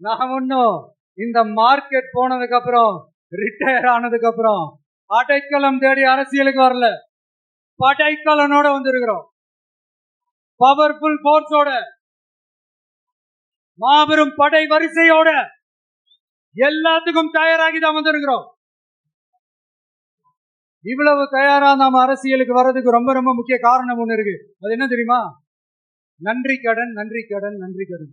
நான் ஒன்னும் இந்த மார்க்கெட் போனதுக்கு அப்புறம் ரிட்டையர் ஆனதுக்கு அப்புறம் அடைக்கலம் தேடி அரசியலுக்கு வரல. படைக்கலனோட வந்திருக்கிறோம். பவர்ஃபுல் போர்ஸோட மாபெரும் படை வரிசையோட எல்லாத்துக்கும் தயாராகி தான் வந்திருக்கிறோம். இவ்வளவு தயாரா நாம அரசியலுக்கு வர்றதுக்கு ரொம்ப ரொம்ப முக்கிய காரணம் ஒண்ணு இருக்கு. அது என்ன தெரியுமா? நன்றி கடன் நன்றி கடன் நன்றி கடன்.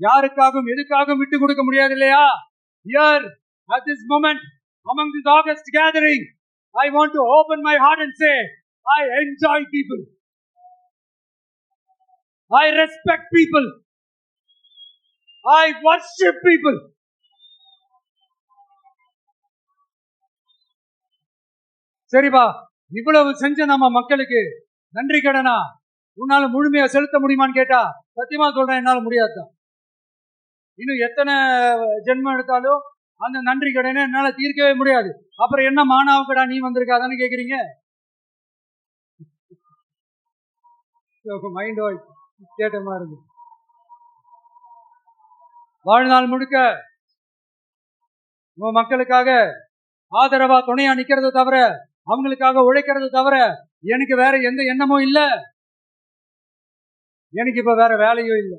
யாருக்காகவும் எதுக்காகவும் விட்டு கொடுக்க முடியாது இல்லையா here at this moment among this august gathering I want to open my heart and say I enjoy people I respect people I worship people சரிப்பா இவ்வளவு செஞ்ச நம்ம மக்களுக்கு நன்றி கடனா உன்னால முழுமையா செலுத்த முடியுமான்னு கேட்டா சத்தியமா சொல்றேன் என்னால முடியாதுதான் இன்னும் எத்தனை ஜென்மம் எடுத்தாலும் அந்த நன்றி கடனை என்னால தீர்க்கவே முடியாது. அப்புறம் என்ன மானாவுக்கடா நீ வந்திருக்காதான்னு கேக்குறீங்க? மைண்ட் வாய்ஸ் கேட்ட மாதிரி இருந்து. வாழ்நாள் முழுக்க உங்க மக்களுக்காக ஆதரவா துணையா நிக்கிறது தவிர அவங்களுக்காக உழைக்கிறது தவிர எனக்கு வேற எந்த எண்ணமும் இல்ல. எனக்கு இப்ப வேற வேலையும் இல்லை.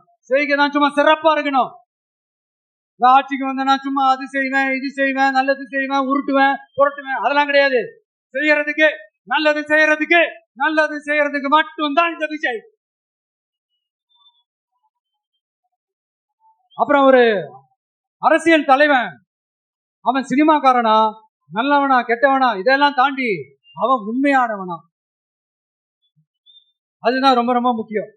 செய்கை தான் சும்மா சிறப்பா இருக்கணும். ஆட்சிக்கு ஆட்சிக்கு நான் சும்மா அது செய்வேன் இது செய்வேன் நல்லது செய்வேன் உருட்டுவேன் புரட்டுவேன் அதெல்லாம் கிடையாது. செய்யறதுக்கு நல்லது செய்யறதுக்கு நல்லது செய்யறதுக்கு மட்டும்தான் இந்த விஜய் அப்புறம் ஒரு அரசியல் தலைவன் அவன் சினிமாக்காரனா நல்லவனா கெட்டவனா இதெல்லாம் தாண்டி அவன் உண்மையானவனா. அதுதான் ரொம்ப ரொம்ப முக்கியம்.